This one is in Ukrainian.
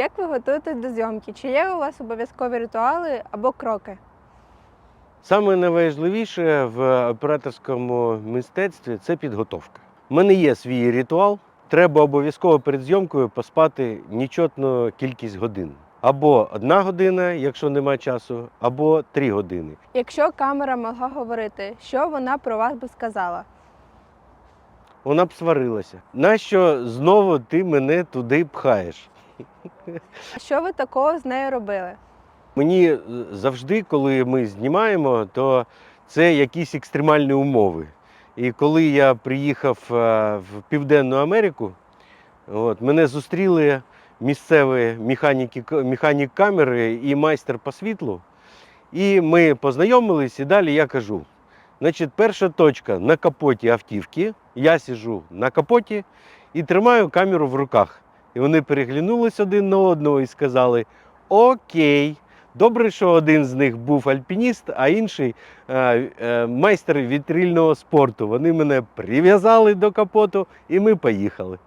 Як ви готуєтесь до зйомки? Чи є у вас обов'язкові ритуали або кроки? Саме найважливіше в операторському мистецтві це підготовка. У мене є свій ритуал. Треба обов'язково перед зйомкою поспати нічотну кількість годин. Або одна година, якщо немає часу, або три години. Якщо камера могла говорити, що вона про вас би сказала? Вона б сварилася. Нащо знову ти мене туди пхаєш? Що ви такого з нею робили? Мені е, завжди, коли ми знімаємо, то це якісь екстремальні умови. І коли я приїхав е, в Південну Америку, от, мене зустріли місцеві механіки, механік камери і майстер по світлу. І ми познайомились, і далі я кажу: значить, перша точка на капоті автівки. Я сиджу на капоті і тримаю камеру в руках. І вони переглянулись один на одного і сказали: Окей. Добре, що один з них був альпініст, а інший е, е, майстер вітрильного спорту. Вони мене прив'язали до капоту, і ми поїхали.